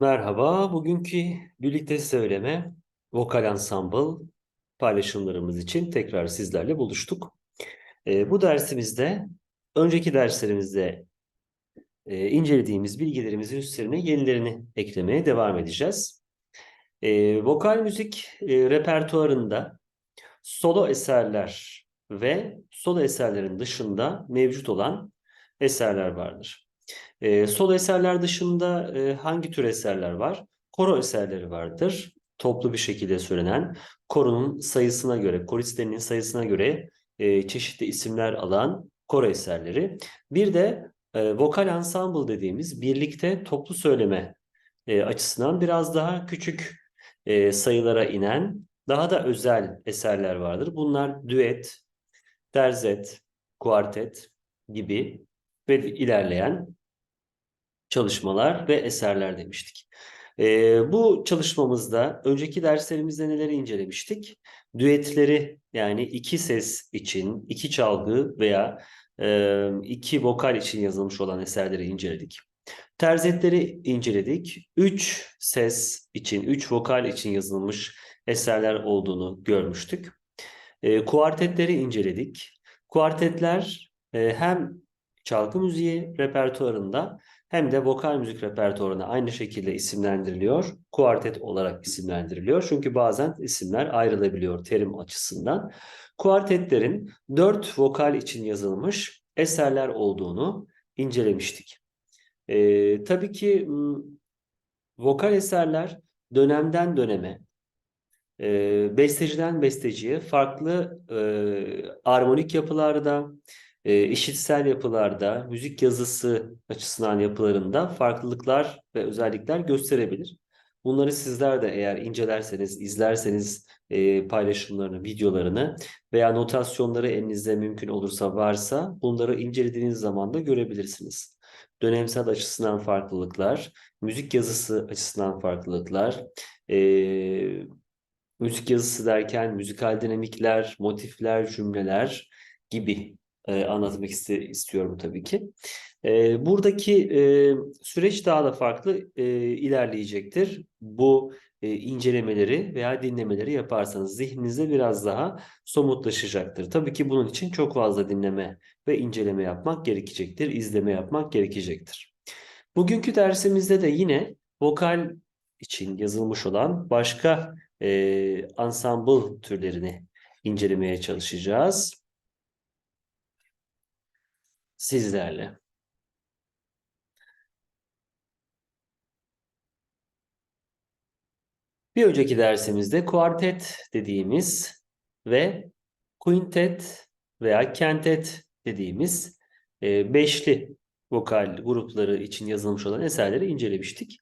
Merhaba, bugünkü birlikte söyleme vokal ensemble paylaşımlarımız için tekrar sizlerle buluştuk. Ee, bu dersimizde önceki derslerimizde e, incelediğimiz bilgilerimizin üstlerine yenilerini eklemeye devam edeceğiz. Ee, vokal müzik e, repertuarında solo eserler ve solo eserlerin dışında mevcut olan eserler vardır. E, solo eserler dışında e, hangi tür eserler var? Koro eserleri vardır. Toplu bir şekilde söylenen, koronun sayısına göre, koristlerinin sayısına göre e, çeşitli isimler alan koro eserleri. Bir de e, vokal ensemble dediğimiz birlikte toplu söyleme e, açısından biraz daha küçük e, sayılara inen, daha da özel eserler vardır. Bunlar düet, terzet, kuartet gibi ve ilerleyen çalışmalar ve eserler demiştik. Ee, bu çalışmamızda önceki derslerimizde neleri incelemiştik? Düetleri yani iki ses için, iki çalgı veya e, iki vokal için yazılmış olan eserleri inceledik. Terzetleri inceledik. Üç ses için, üç vokal için yazılmış eserler olduğunu görmüştük. E, kuartetleri inceledik. Kuartetler e, hem çalgı müziği repertuarında hem de vokal müzik repertuarına aynı şekilde isimlendiriliyor. Kuartet olarak isimlendiriliyor. Çünkü bazen isimler ayrılabiliyor terim açısından. Kuartetlerin dört vokal için yazılmış eserler olduğunu incelemiştik. Ee, tabii ki vokal eserler dönemden döneme, e, besteciden besteciye farklı e, armonik yapılarda, e, işitsel yapılarda, müzik yazısı açısından yapılarında farklılıklar ve özellikler gösterebilir. Bunları sizler de eğer incelerseniz, izlerseniz e, paylaşımlarını, videolarını veya notasyonları elinizde mümkün olursa varsa bunları incelediğiniz zaman da görebilirsiniz. Dönemsel açısından farklılıklar, müzik yazısı açısından farklılıklar, e, müzik yazısı derken müzikal dinamikler, motifler, cümleler gibi e, anlatmak iste, istiyorum tabii ki. E, buradaki e, süreç daha da farklı e, ilerleyecektir. Bu e, incelemeleri veya dinlemeleri yaparsanız zihninizde biraz daha somutlaşacaktır. Tabii ki bunun için çok fazla dinleme ve inceleme yapmak gerekecektir, izleme yapmak gerekecektir. Bugünkü dersimizde de yine vokal için yazılmış olan başka e, ensemble türlerini incelemeye çalışacağız sizlerle. Bir önceki dersimizde kuartet dediğimiz ve quintet veya kentet dediğimiz e, beşli vokal grupları için yazılmış olan eserleri incelemiştik.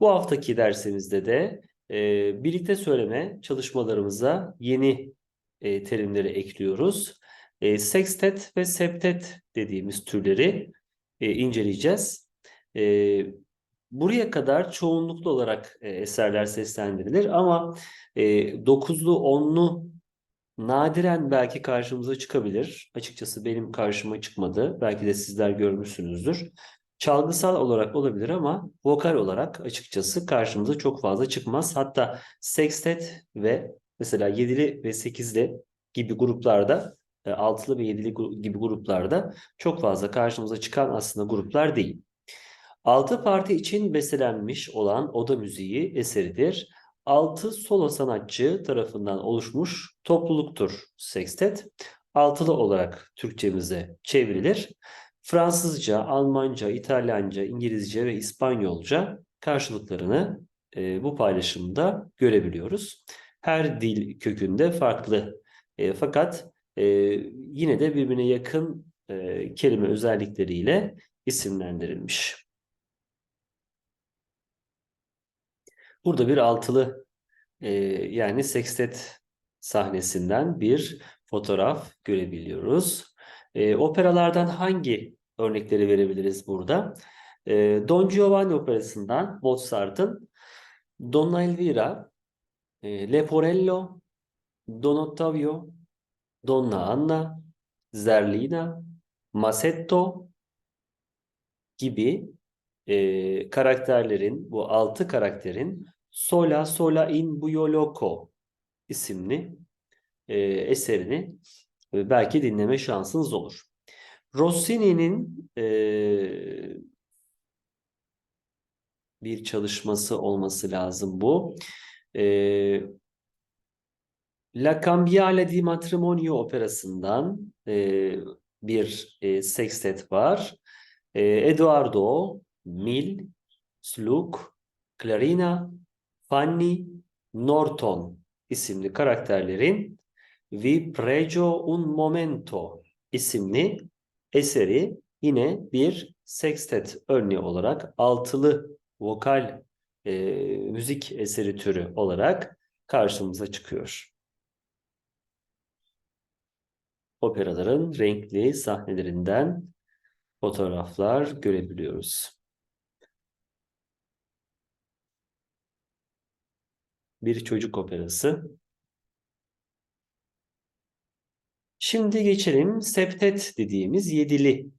Bu haftaki dersimizde de e, birlikte söyleme çalışmalarımıza yeni e, terimleri ekliyoruz e, sextet ve septet dediğimiz türleri e, inceleyeceğiz. E, buraya kadar çoğunluklu olarak e, eserler seslendirilir ama e, dokuzlu, onlu nadiren belki karşımıza çıkabilir. Açıkçası benim karşıma çıkmadı. Belki de sizler görmüşsünüzdür. Çalgısal olarak olabilir ama vokal olarak açıkçası karşımıza çok fazla çıkmaz. Hatta sextet ve mesela yedili ve sekizli gibi gruplarda altılı ve yedili gibi gruplarda çok fazla karşımıza çıkan aslında gruplar değil. Altı parti için bestelenmiş olan oda müziği eseridir. Altı solo sanatçı tarafından oluşmuş topluluktur sextet. Altılı olarak Türkçemize çevrilir. Fransızca, Almanca, İtalyanca, İngilizce ve İspanyolca karşılıklarını e, bu paylaşımda görebiliyoruz. Her dil kökünde farklı. E, fakat e, yine de birbirine yakın e, kelime özellikleriyle isimlendirilmiş. Burada bir altılı e, yani sextet sahnesinden bir fotoğraf görebiliyoruz. E, operalardan hangi örnekleri verebiliriz burada? E, Don Giovanni operasından Mozart'ın Donna Elvira, e, Leporello, Don Ottavio, Donna Anna, Zerlina, Masetto gibi e, karakterlerin, bu altı karakterin Sola Sola in Buio Loco isimli e, eserini e, belki dinleme şansınız olur. Rossini'nin e, bir çalışması olması lazım bu. E, La Cambiale di Matrimonio operasından e, bir e, sextet var. E, Eduardo, Mil, Sluk, Clarina, Fanny, Norton isimli karakterlerin Vi pregio un momento isimli eseri yine bir sextet örneği olarak altılı vokal e, müzik eseri türü olarak karşımıza çıkıyor. Operaların renkli sahnelerinden fotoğraflar görebiliyoruz. Bir çocuk operası. Şimdi geçelim septet dediğimiz yedili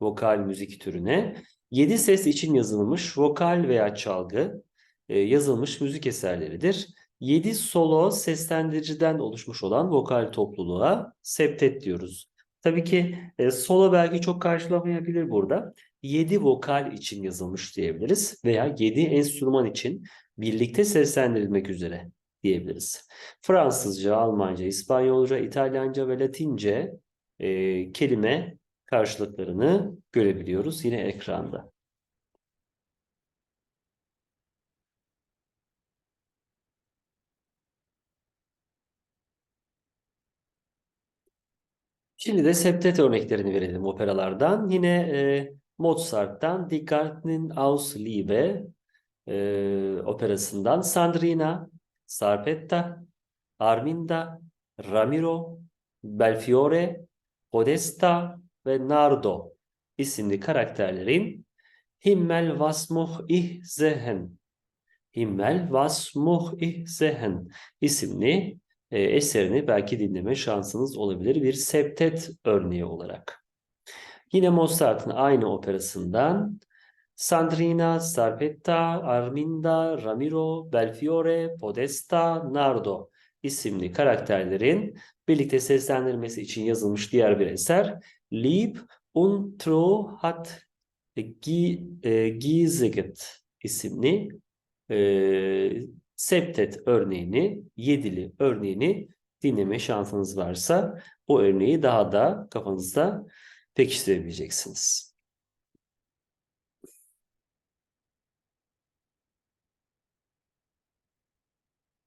vokal müzik türüne. Yedi ses için yazılmış vokal veya çalgı e, yazılmış müzik eserleridir. Yedi solo seslendiriciden oluşmuş olan vokal topluluğa septet diyoruz. Tabii ki e, solo belki çok karşılamayabilir burada. Yedi vokal için yazılmış diyebiliriz veya yedi enstrüman için birlikte seslendirilmek üzere diyebiliriz. Fransızca, Almanca, İspanyolca, İtalyanca ve Latince e, kelime karşılıklarını görebiliyoruz yine ekranda. Şimdi de septet örneklerini verelim operalardan. Yine e, Mozart'tan Die Garten aus Liebe e, operasından Sandrina, Sarpetta, Arminda, Ramiro, Belfiore, Podesta ve Nardo isimli karakterlerin Himmel was much ich sehen Himmel was much ich sehen isimli e, eserini belki dinleme şansınız olabilir bir septet örneği olarak. Yine Mozart'ın aynı operasından Sandrina, Sarpetta, Arminda, Ramiro, Belfiore, Podesta, Nardo isimli karakterlerin birlikte seslendirmesi için yazılmış diğer bir eser. Lieb und True hat Gieseget isimli e, septet örneğini, yedili örneğini dinleme şansınız varsa bu örneği daha da kafanızda pekiştirebileceksiniz.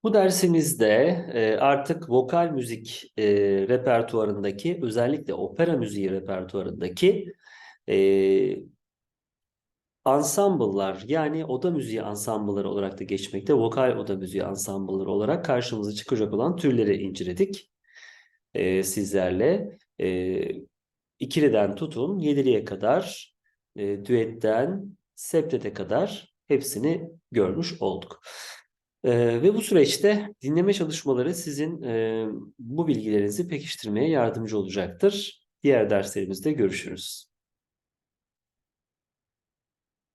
Bu dersimizde e, artık vokal müzik e, repertuarındaki özellikle opera müziği repertuarındaki e, ansambıllar yani oda müziği ansambılları olarak da geçmekte vokal oda müziği ansambılları olarak karşımıza çıkacak olan türleri inceledik e, sizlerle. E, ikiliden tutun yediliye kadar e, düetten septete kadar hepsini görmüş olduk. Ee, ve bu süreçte dinleme çalışmaları sizin e, bu bilgilerinizi pekiştirmeye yardımcı olacaktır. Diğer derslerimizde görüşürüz.